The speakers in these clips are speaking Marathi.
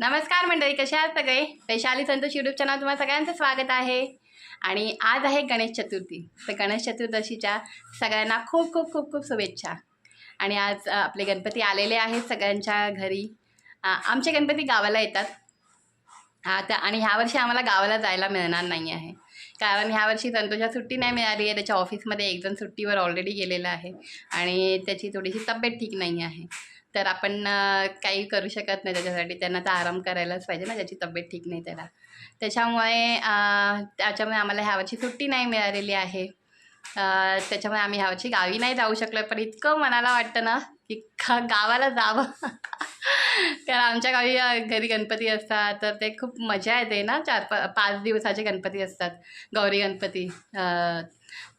नमस्कार मंडळी कशा आहात सगळे? वैशाली संतोष युट्यूब चॅनल तुम्हाला सगळ्यांचं स्वागत आहे. आणि आज आहे गणेश चतुर्थी. तर गणेश चतुर्दशीच्या सगळ्यांना खूप खूप खूप खूप शुभेच्छा. आणि आज आपले गणपती आलेले आहेत सगळ्यांच्या घरी. आमचे गणपती गावाला येतात. आता आणि ह्या वर्षी आम्हाला गावाला जायला मिळणार नाही आहे. कारण ह्या वर्षी संतोषला सुट्टी नाही मिळाली आहे. त्याच्या ऑफिसमध्ये एक जण सुट्टीवर ऑलरेडी गेलेला आहे. आणि त्याची थोडीशी तब्येत ठीक नाही आहे. तर आपण काही करू शकत नाही त्याच्यासाठी. त्यांना तर आराम करायलाच पाहिजे ना त्याची तब्येत ठीक नाही त्याला. त्याच्यामुळे त्याच्यामुळे आम्हाला ह्यावरची सुट्टी नाही मिळालेली आहे. त्याच्यामुळे आम्ही ह्यावरची गावी नाही जाऊ शकलो. पण इतकं मनाला वाटतं ना की खा गावाला जावं. कारण आमच्या गावी घरी गणपती असतात. तर ते खूप मजा येते ना चार पा पाच दिवसाचे गणपती असतात. गौरी गणपती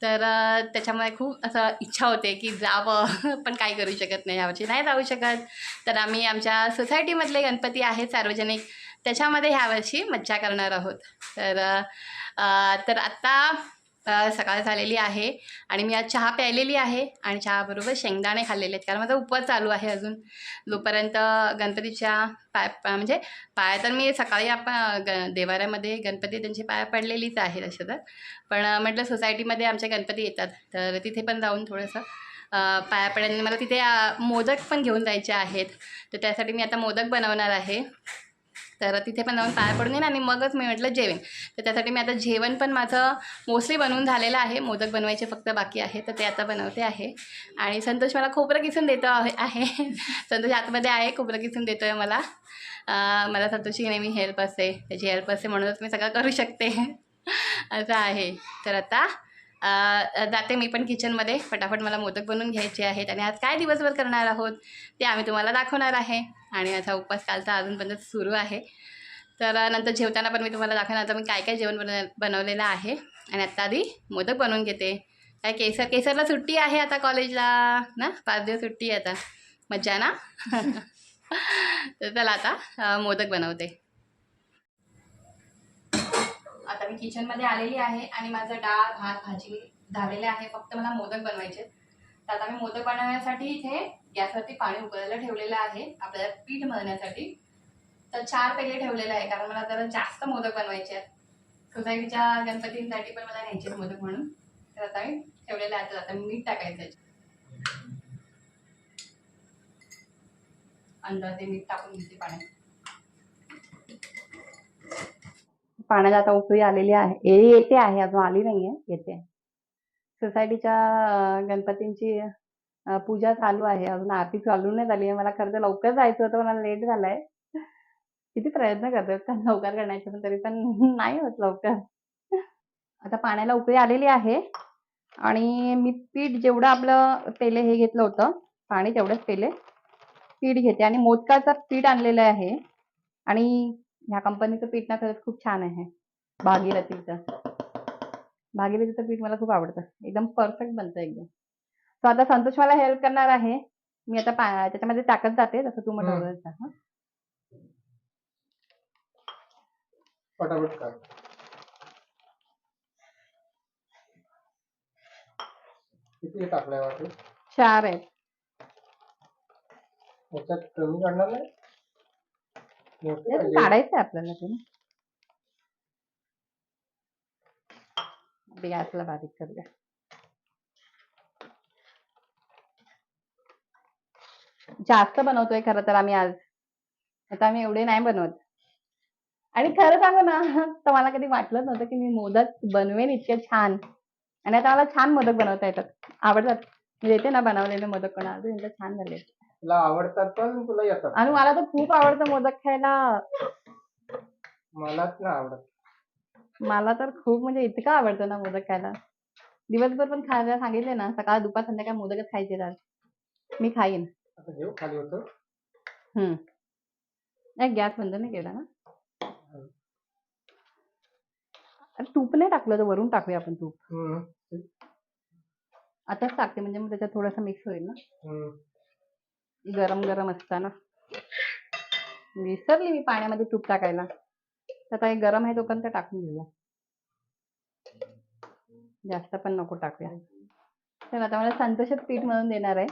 तर त्याच्यामुळे खूप असं इच्छा होते की जावं पण काही करू शकत नाही. यावर्षी नाही जाऊ शकत. तर आम्ही आमच्या सोसायटीमधले गणपती आहेत सार्वजनिक. त्याच्यामध्ये ह्यावर्षी मज्जा करणार आहोत. तर तर आत्ता सकाळ झालेली आहे आणि मी आज चहा प्यायलेली आहे आणि चहाबरोबर शेंगदाणे खाल्लेले आहेत. कारण माझा उपवास चालू आहे अजून. जोपर्यंत गणपतीच्या पाय पा- म्हणजे पाया तर मी सकाळी आपण ग देवाऱ्यामध्ये गणपती त्यांची पाया पडलेलीच आहे तसं तर. पण म्हटलं सोसायटीमध्ये आमच्या गणपती येतात. तर तिथे पण जाऊन थोडंसं पाया पडल्याने मला तिथे मोदक पण घेऊन जायचे आहेत. तर त्यासाठी मी आता मोदक बनवणार आहे. तर तिथे पण जाऊन पाया पडून येईन आणि मगच मी म्हटलं जेवेन. तर त्यासाठी मी आता जेवण पण माझं मोस्टली बनवून झालेलं आहे. मोदक बनवायचे फक्त बाकी आहे तर ते आता बनवते आहे. आणि संतोष मला खोबरं किसून देतो आहे आहे. संतोष आतमध्ये आहे खोबरं किसून देतो आहे मला मला संतोषची नेहमी हेल्प असते त्याची हेल्प असते म्हणूनच मी सगळं करू शकते. असं आहे. तर आता जाते मी पण किचनमध्ये फटाफट मला मोदक बनवून घ्यायचे आहेत. आणि आज काय दिवसभर करणार आहोत ते आम्ही तुम्हाला दाखवणार आहे. आणि माझा उपवास कालचा अजूनपर्यंत सुरू आहे. तर नंतर जेवताना पण मी तुम्हाला दाखवणार आता मी काय काय जेवण बन बनवलेलं आहे. आणि आत्ता आधी मोदक बनवून घेते. काय केसर केसरला सुट्टी आहे आता कॉलेजला ना? पाच दिवस सुट्टी आहे आता. मज्जा ना? तर चला आता मोदक बनवते. आता मी किचनमध्ये आलेली आहे आणि माझं डाळ भात भाजी झालेले आहे. फक्त मला मोदक बनवायचे तर आता मी मोदक बनवण्यासाठी इथे गॅसवरती पाणी उकळायला ठेवलेलं आहे. आपल्याला पीठ मळण्यासाठी. तर चार पेले ठेवलेले आहे कारण मला जरा जास्त मोदक बनवायचे आहेत. सोसायटीच्या गणपतींसाठी पण मला न्यायचे आहेत मोदक म्हणून. तर आता मी ठेवलेले आहे तर आता मीठ टाकायचं अंदाजे मीठ टाकून घेते पाण्यात. पाण्याला आता उकळी आलेली आहे. ए येते आहे अजून आली नाहीये येते सोसायटीच्या गणपतींची पूजा चालू आहे. अजून आरती चालू नाही झाली. आहे मला खरं तर लवकर जायचं होतं मला लेट झालाय. किती प्रयत्न करतात लवकर करण्याचे पण तरी पण नाही होत लवकर. आता पाण्याला उकळी आलेली आहे. आणि मी पीठ जेवढं आपलं पेले हे घेतलं होतं पाणी तेवढंच पेले पीठ घेते. आणि मोदकाचं पीठ आणलेलं आहे. आणि ह्या कंपनीचं पीठ ना खरंच खूप छान आहे. भागीरथीचं भागीरथीचं पीठ मला खूप आवडतं. एकदम परफेक्ट बनतं एकदम. तो आता संतोष मला हेल्प करणार आहे. मी आता त्याच्यामध्ये टाकत जाते. जसं तू. म्हटलं. फटाफट कर. किती टाकलाय वाटलं चार आहेत. कमी काढणार नाही? काढायचं आहे आपल्याला ते गॅसला बारीक करूया. जास्त बनवतोय खरं तर आम्ही आज. आता आम्ही एवढे नाही बनवत. आणि खरं सांगू ना तर मला कधी वाटलंच नव्हतं की मी मोदक बनवेन इतके छान. आणि आता मला छान मोदक बनवता येतात. आवडतात. म्हणजे येते ना बनवलेले मोदक पण अजून छान झाले. तुला आवडतात पण तुला येतात. आणि मला तर खूप आवडतं मोदक खायला. मलाच ना आवडत. मला तर खूप म्हणजे इतकं आवडतं ना मोदक खायला. दिवसभर पण खायला सांगितले ना सकाळ दुपार संध्याकाळ मोदकच खायचे तर मी खाईन. आता घेऊ खाली होतं. हम्म. नाही गॅस बंद नाही केला ना? अरे तूप नाही टाकलं तर वरून टाकूया आपण तूप. हम्म. आताच टाकते म्हणजे मग त्याच्यात थोडंसं मिक्स होईल ना? हम्म. गरम गरम असताना विसरली मी पाण्यामध्ये तूप टाकायला. तर आता हे गरम आहे तोपर्यंत टाकून घेऊया. जास्त पण नको टाकूया. तर आता मला संतोषच पीठ म्हणून देणार आहे.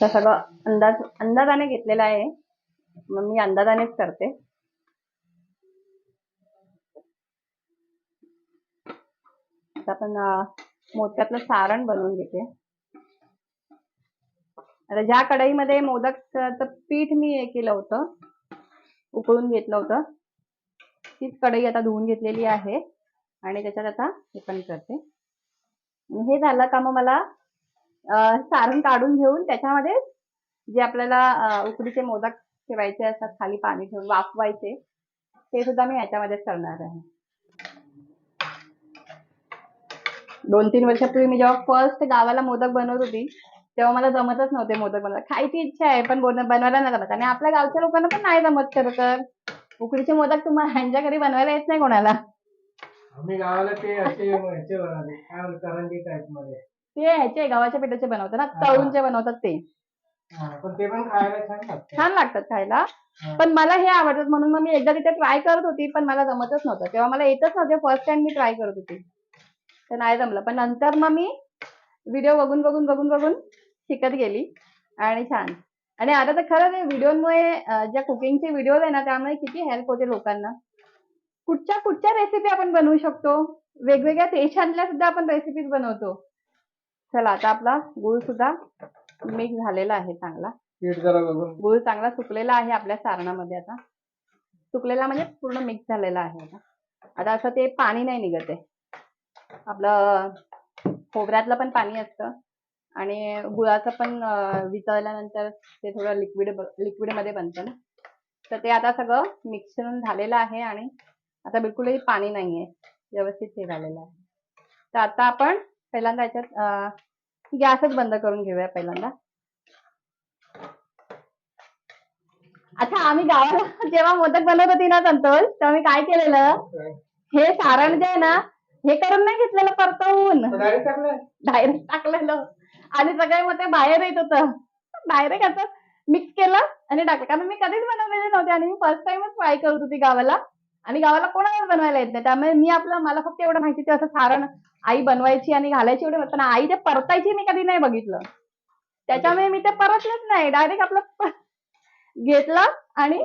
तर सगळं अंदाज अंदाजाने घेतलेला आहे. मग मी अंदाजानेच करते. आपण मोत्यातलं मोदकातलं सारण बनवून घेते. आता ज्या कढईमध्ये मोदकचं पीठ मी हे केलं होतं उकळून घेतलं होतं. तीच कढई आता धुवून घेतलेली आहे आणि त्याच्यात आता हे पण करते. हे झालं का मग मला सारण काढून घेऊन त्याच्यामध्ये जे आपल्याला उकडीचे मोदक ठेवायचे असतात खाली पाणी ठेवून वाफवायचे ते सुद्धा मी ह्याच्यामध्येच करणार आहे. दोन तीन वर्षापूर्वी मी जेव्हा फर्स्ट गावाला मोदक बनवत होती तेव्हा मला जमतच नव्हते मोदक बनवायला. खायची इच्छा आहे पण बनवायला नाही जमत आणि आपल्या गावच्या लोकांना पण नाही जमत खरं तर. उकडीचे मोदक तुम्हाला ह्यांच्या घरी बनवायला येत नाही कोणाला. आम्ही गावाला ते असे ह्याचे बनवले. काय म्हणतात, करंजी टाईपमध्ये. ते ह्याचे गव्हाच्या पिठाचे बनवतात ना तळूनचे बनवतात ते. हा, पण ते पण खायला छान लागतं. छान लागतात खायला. हा. पण मला हे आवडतात म्हणून मग मी एकदा तिथे ट्राय करत होती पण मला जमतच नव्हतं. तेव्हा मला येतच नव्हते फर्स्ट टाइम मी ट्राय करत होती. तर नाही जमलं. पण नंतर मग मी व्हिडिओ बघून बघून बघून बघून शिकत गेली आणि छान. आणि आता तर खरंच हे व्हिडिओमुळे ज्या कुकिंगचे व्हिडिओ आहे ना त्यामुळे किती हेल्प होते लोकांना. कुठच्या कुठच्या रेसिपी आपण बनवू शकतो? वेगवेगळ्या देशांतल्या सुद्धा आपण रेसिपीज बनवतो. चला आता आपला गुळ सुद्धा मिक्स झालेला आहे चांगला. गुळ चांगला सुकलेला आहे आपल्या सारणामध्ये आता. सुकलेला म्हणजे पूर्ण मिक्स झालेला आहे आता. आता असं ते पाणी नाही निघत आहे. आपलं खोबऱ्यातलं पण पाणी असतं. आणि गुळाचं पण वितळल्यानंतर ते थोडं लिक्विड लिक्विडमध्ये बनतं ना. तर ते आता सगळं मिक्सर झालेलं आहे आणि आता बिलकुलही पाणी नाहीये. व्यवस्थित हे झालेलं आहे. तर आता आपण पहिल्यांदा याच्यात गॅसच बंद करून घेऊया पहिल्यांदा. अच्छा आम्ही गावाला जेव्हा मोदक बनवत होती ना संतोष तेव्हा मी काय केलेलं? हे सारण जे आहे ना हे करून नाही घेतलेलं परतवून. डायरेक्ट टाकलेलं. आणि सगळे मग ते बाहेर येत होतं. डायरेक्ट आता मिक्स केलं आणि टाकलं. कारण मी कधीच बनवलेले नव्हते आणि मी फर्स्ट टाइमच ट्राय करत होती गावाला. आणि गावाला कोणाला बनवायला येत नाही. त्यामुळे मी आपलं मला फक्त एवढं माहिती ते असं सारण आई बनवायची आणि घालायची एवढं पण आई ते परतायची मी कधी नाही बघितलं. त्याच्यामुळे मी ते परतलंच नाही. डायरेक्ट आपलं घेतलं आणि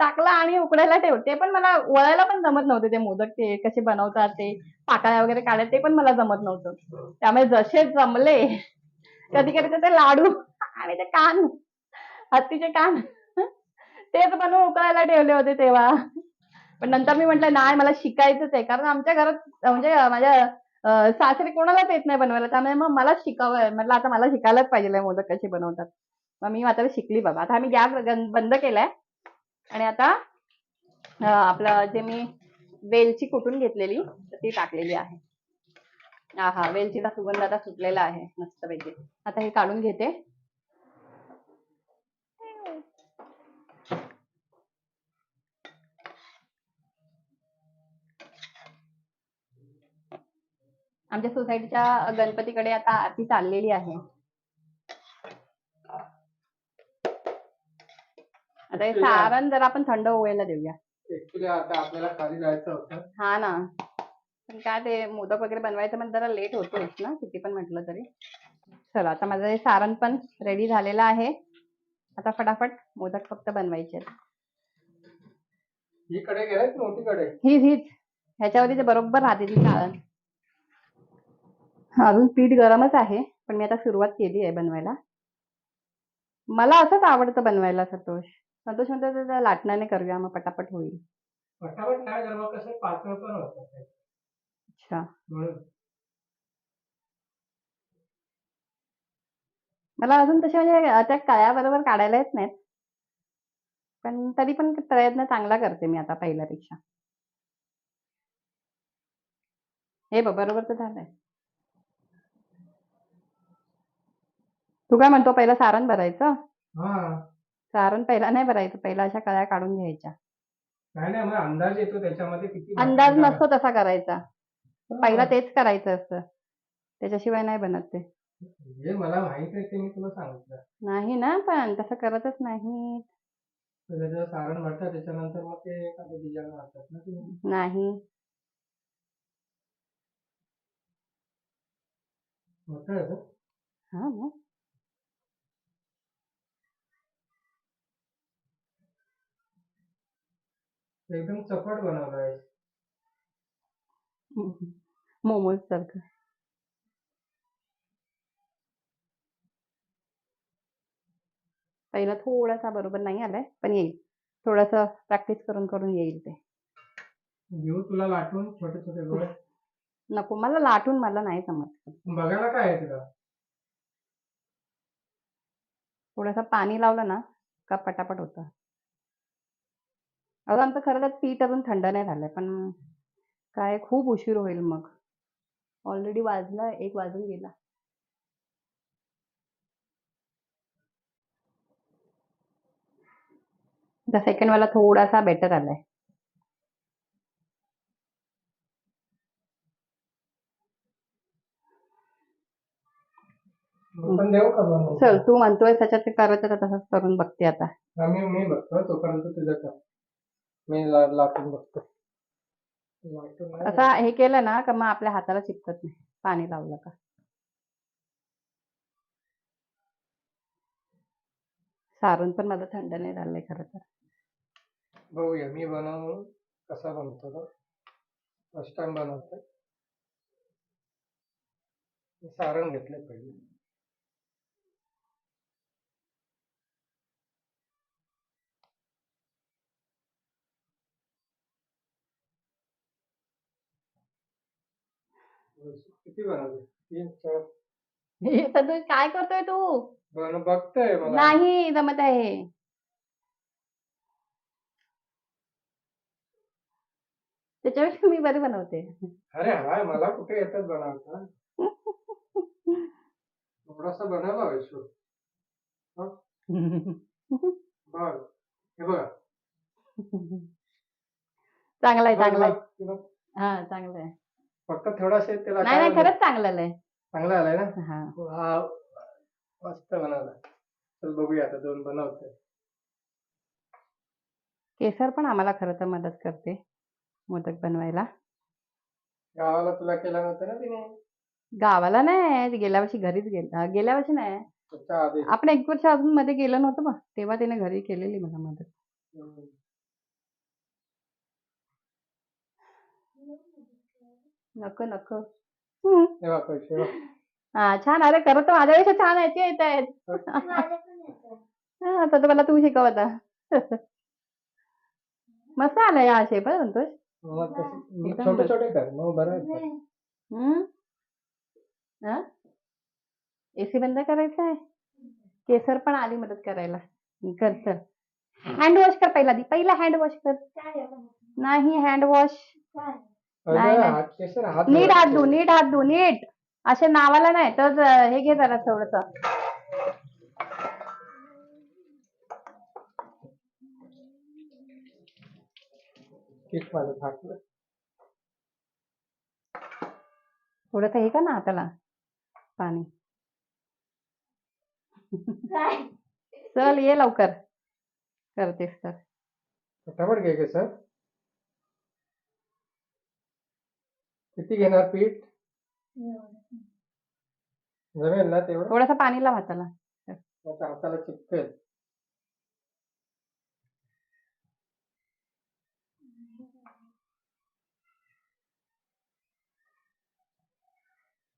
टाकलं आणि उकडायला ठेवते ते पण मला वळायला पण जमत नव्हते ते मोदक ते कसे बनवतात ते पाकळ्या वगैरे काढायला ते पण मला जमत नव्हतं. त्यामुळे जसे जमले कधी कधी तर ते लाडू आणि ते कान हत्तीचे कान. तेच बनवून उकळायला ठेवले होते तेव्हा. पण नंतर मी म्हटलं नाही मला शिकायचंच आहे. कारण आमच्या घरात म्हणजे माझ्या सासरी कोणालाच येत नाही बनवायला. त्यामुळे मग मला शिकावं म्हटलं आता मला शिकायलाच पाहिजे मोदक कसे बनवतात. मग मी मात्र शिकली बाबा. आता आम्ही गॅस बंद केलाय. आणि आता आपलं जे मी वेलची कुटून घेतलेली ती टाकलेली आहे. हा हा वेलचीचा सुगंध आता सुटलेला आहे मस्तपैकी आता हे काढून घेते. आमच्या सोसायटीच्या गणपतीकडे आता आरती चाललेली आहे. आता हे सारण जर आपण थंड व्हायला देऊया. आता आपल्याला खाली जायचं होतं. हा ना. पण काय ते मोदक वगैरे बनवायचं म्हणजे जरा लेट होतोच ना किती पण म्हटलं तरी. चला आता माझं हे सारण पण रेडी झालेलं आहे. आता फटाफट मोदक फक्त बनवायचे. ही कडे मोठी कडे हीच हीच. ह्याच्यावरती ते बरोबर राहते ती सारण. अजून पीठ गरमच आहे पण मी आता सुरुवात केली आहे बनवायला. मला असंच आवडतं बनवायला संतोष. संतोष म्हणतो "तर लाटण्याने करूया मग पटापट होईल. पटापट काय गरम कसं पातळ पण होतं. अच्छा. मला अजून तसे म्हणजे त्या कळ्या बरोबर काढायला येत नाहीत. पण तरी पण प्रयत्न चांगला करते मी आता पहिल्यापेक्षा. हे बघ बरोबर तर झालंय. तू काय म्हणतो पहिला सारण भरायचं? हा. सारण पहिला नाही भरायचं पहिला अशा कळ्या काढून घ्यायच्या. नाही नाही मग अंदाज येतो त्याच्यामध्ये किती अंदाज नसतो तसा करायचा. पहिला तेच करायचं असतं. त्याच्याशिवाय नाही बनत ते. जे मला माहीत आहे ते मी तुला सांगितलं. नाही ना पण तसं करतच नाही. तर त्याचं सारण भरतात त्याच्यानंतर मग ते नाही. मोठं हा मग. एकदम चपट बनवलं आहे मोमोज सारखं. पहिला थोडासा बरोबर नाही आलाय पण येईल. थोडस प्रॅक्टिस करून करून येईल ते. घेऊ तुला लाटून छोटे छोटे गोळे? नको मला लाटून मला नाही जमत. बघायला काय आहे तुला थोडंसं पाणी लावलं ना का पटापट होतं. अगं आमचं खरं तर पीठ अजून थंड नाही झालंय पण काय खूप उशीर होईल मग. ऑलरेडी वाजला एक वाजून गेला. सेकंड वाला थोडासा बेटर आलाय. का चल तू म्हणतोय त्याच्यात ते करायचं तर तसंच करून बघते आता. मी मी बघतो तोपर्यंत तुझं कर. मी लाटून बघतो. असं हे केलं ना का मग आपल्या हाताला चिपकत नाही. पाणी लावलं का? सारण पण माझं थंड नाही झालंय खरं तर. बघूया मी बनवून कसा बनतो तो. फर्स्ट टाइम बनवतोय. सारण घेतलं पहिले. किती तीन चार. हे काय करतोय तू? बघतोय मला. नाही जमत आहे. त्याच्यापेक्षा मी बरी बनवते. अरे हाय मला कुठे येतात बनवता? थोडासा बनवला विश्व. बघ हे बघा. चांगलाय चांगलाय. हा चांगलाय. फक्त थोडासे त्याला नाही नाही? खरंच चांगलं आलंय. चांगला आलाय ना? हा. हा मस्त बनवला चल बघूया आता दोन बनवते. केसर पण आम्हाला खरं तर मदत करते मोदक बनवायला. गावाला तुला केला नव्हता ना तिने? गावाला नाही गेल्या वर्षी घरीच गेला गेल्या वर्षी नाही. त्याच्या आधी. आपण एक वर्ष अजून मध्ये गेलो नव्हतो बघ तेव्हा तिने घरी केलेली मला मदत. हम्म. नको नको. हम्म. हे पैसे. हा छान अरे खरं तर माझ्यापेक्षा छान याचे येत आहेत. हा तर मला तू शिकव आता. मस्त आलाय हा शेप हं, संतोष. मग तसं- मग एकदम छोटे मस्त. छोटे कर मग बरं आहे. हम्म? हा? एसी बंद करायचा आहे? केसर पण आली मदत करायला. कर चल. हँड वॉश कर पहिला दी. पहिला हँड वॉश कर. नाही हँड वॉश नाही, नाही. नीट हात धु. नीट हात धु नीट. असे नावाला नाही तर हे घे जरा थोडस. किक फाटलं थोडस हे का ना हाताला. पाणी. चल ये लवकर. करतेस तर. फटाफट घे केसर किती घेणार पीठ? जमेल ना तेवढं? थोडस पाणी लाव हाताला आता हाताला चिपकेल.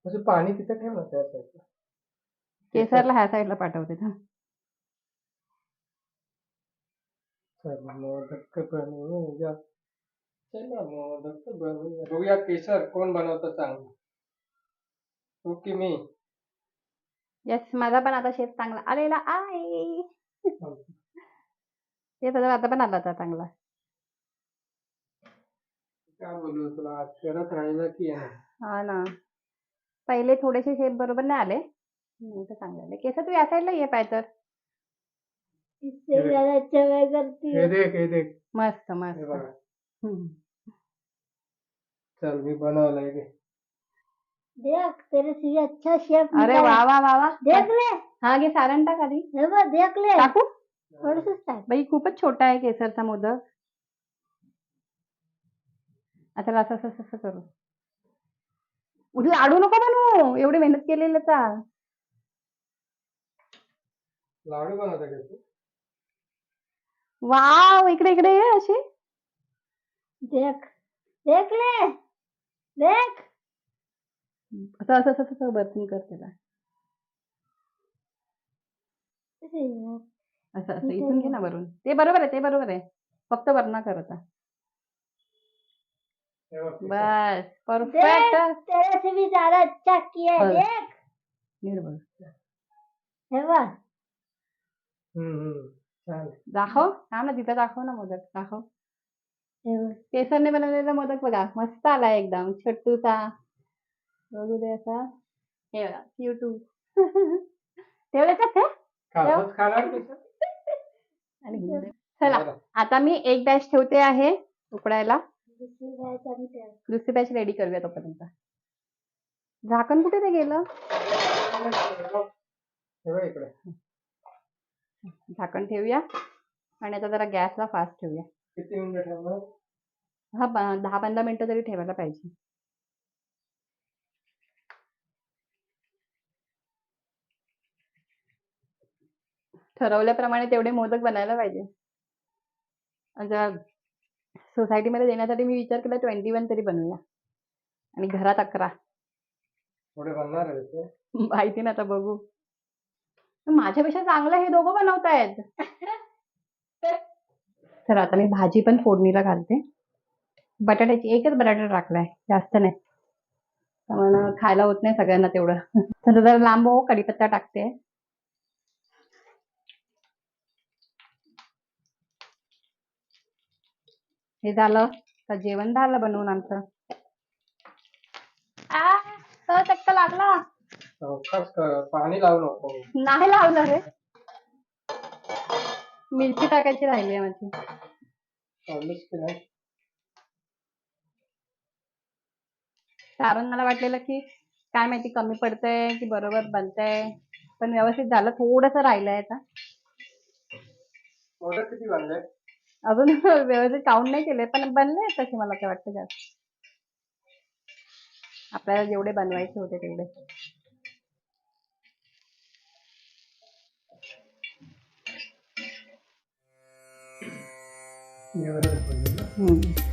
म्हणजे पाणी तिथे ठेव ना त्या साईडला. केसरला ह्या साईडला पाठवते थांब. चला मोदक बनवूया चला मोदक बनवूया बघूया केसर कोण बनवतं चांगलं. तू की मी? येस माझा पण आता शेत चांगला आलेला आहे. ते त्याचा आता पण आला होता चांगला. काय बोलू तुला आज करत राहिलं की आहे. हा ना. पहिले थोडेसे शेप बरोबर नाही आले. नंतर चांगले आले. केस तू या साईडला ये पाय तर. हे देख हे देख. मस्त हे मस्त बघा. हम्म. चल मी बनवलंय घे देख तेरे से ये अच्छा शेप अरे वा वा वा वा. देख ले. हा घे सारण टाक आधी. हे बघ देख ले. टाकू? थोडस टाक बाई खूपच छोटा आहे केसरचा मोदक. आता असं असं असं करू. उद्या लाडू नको बनवू. एवढी मेहनत केलेल्याचा लाडू बनवता का तू? वाव इकडे इकडे ये अशी. देख. देख ले. देख। असं असं असं असं बर्थिंग कर त्याला असं असं इथून घे ना वरून ते बरोबर आहे ते बरोबर आहे फक्त वरना कर आता बघ, बस देख परफेक्ट तेरे से भी ज़्यादा अच्छा किया है. देख। हे बघ हम्म, हम्म. दाखव हा ना तिथं दाखव ना मोदक दाखव हे केसरने बनवलेला मोदक बघा मस्त आला एकदम. छोटूसा बघू दे असा हे? बघा. युट्यूब दे. चला. आता मी एक बॅच ठेवते आहे उकडायला. दुसरी बॅच रेडी करूया तोपर्यंत. झाकण कुठे ते गेलं? झाकण ठेवूया. आणि आता जरा गॅसला फास्ट ठेवूया. किती मिनिटं ठेवणार? हा दहा पंधरा मिनिटं तरी ठेवायला पाहिजे. ठरवल्याप्रमाणे तेवढे मोदक बनायला पाहिजे. आता सोसायटीमध्ये देण्यासाठी मी विचार केला ट्वेंटी वन तरी बनवूया. आणि घरात अकरा. थोडे बनणार आहे ते. माहिती ना आता बघू. माझ्यापेक्षा चांगलं हे दोघं बनवतायत. तर आता मी भाजी पण फोडणीला घालते. बटाट्याची एकच बटाटा टाकलाय. जास्त नाही. त्यामुळे खायला होत नाही सगळ्यांना तेवढं. तर जरा लांब हो कढीपत्ता टाकते. हे झालं. तर जेवण झालं बनवून आमचं. आ, तो चक्क लागला. कर, पाणी लावू नको. नाही लावलं रे. मिरची टाकायची राहिली आहे माझी नाही कारण मला वाटलेलं की काय माहिती कमी पडतंय की बरोबर बनतंय. पण व्यवस्थित झालं थोडस राहिलंय आता. अजून व्यवस्थित काउंट नाही केले पण बनले तसे मला काय वाटतं जास्त. आपल्याला जेवढे बनवायचे होते तेवढे. एवढंच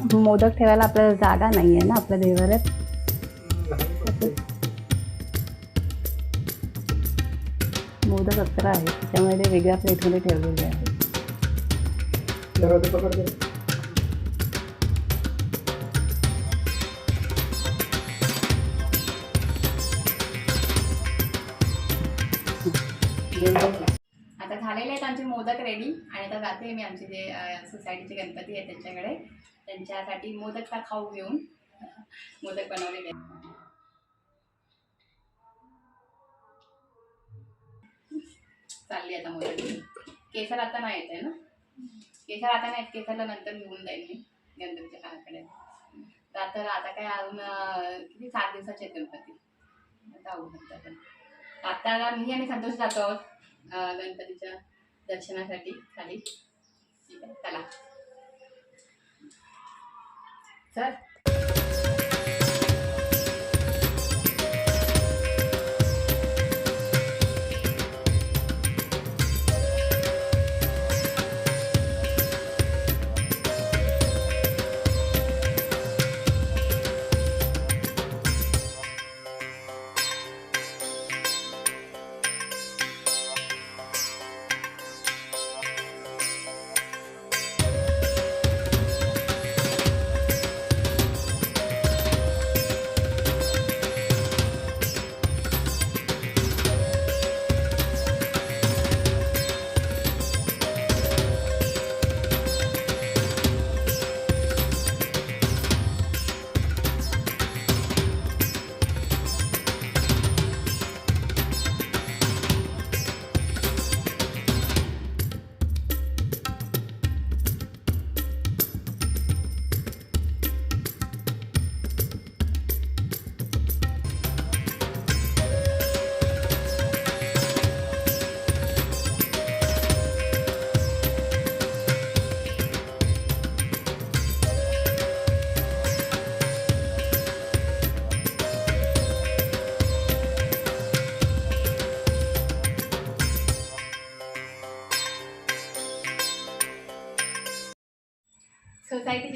मोदक ठेवायला आपल्याला जागा नाहीये ना आपल्या देवाऱ्यात. मोदक अकरा आहे त्याच्यामुळे ते वेगळ्या प्लेटमध्ये ठेवलेले आहे. आता झालेले आहेत आमचे मोदक रेडी आणि आता जाते मी आमचे जे सोसायटीचे गणपती आहेत त्यांच्याकडे. त्यांच्यासाठी मोदकचा खाऊ घेऊन मोदक बनवलेले चालली आता मोदक. केसर आता नाही येत आहे ना? केसर आता नाही केसरला नंतर घेऊन जाईल मी गणपतीच्या कानाकडे. तर आता काय अजून किती सात दिवसाचे आहेत गणपती? आता आवडू आपण आता मी आणि संतोष जातो आहोत गणपतीच्या दर्शनासाठी खाली. ठीक आहे चला. चल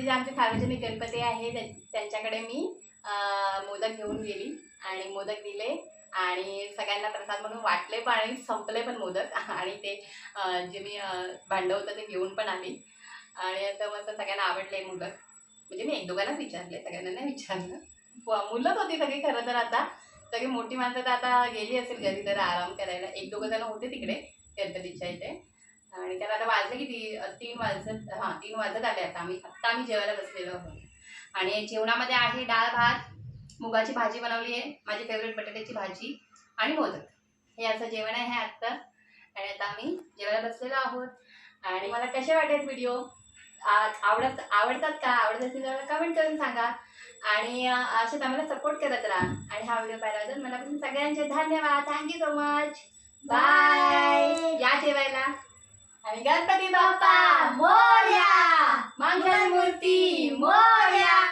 तिथे जे आमचे सार्वजनिक गणपती आहे त्यांच्याकडे मी मोदक घेऊन गेली आणि मोदक दिले आणि सगळ्यांना प्रसाद म्हणून वाटले पण आणि संपले पण मोदक. आणि ते जे मी अं, भांडं होतं ते घेऊन पण आली. आणि असं मस्त सगळ्यांना आवडले मोदक. म्हणजे मी एक दोघांनाच विचारले सगळ्यांना नाही विचारलं. मुलंच होती सगळी खरं तर आता. सगळी मोठी माणसं तर आता गेली असेल घरी तर आराम करायला. एक दोघं जण होते तिकडे गणपतीच्या इथे. आणि त्याला आता वाजले किती? तीन वाजत हां तीन वाजत आले आता. आम्ही आत्ता आम्ही जेवायला बसलेलो आहोत. आणि जेवणामध्ये आहे डाळ भात मुगाची भाजी बनवली आहे. माझी फेवरेट बटाट्याची भाजी आणि मोदक. हे असं जेवण आहे आत्ता. आणि आता आम्ही जेवायला बसलेलो आहोत. आणि मला कसे वाटेल व्हिडिओ आवडत आवडतात का? आवडत असेल तर कमेंट करून सांगा. आणि असेच आम्हाला सपोर्ट करत राहा. आणि हा व्हिडिओ पाहिल्याबद्दल मनापासून सगळ्यांचे धन्यवाद. थँक्यू सो मच बाय या जेवायला. Kami di Bapak, Moria Mangga Murti, Moria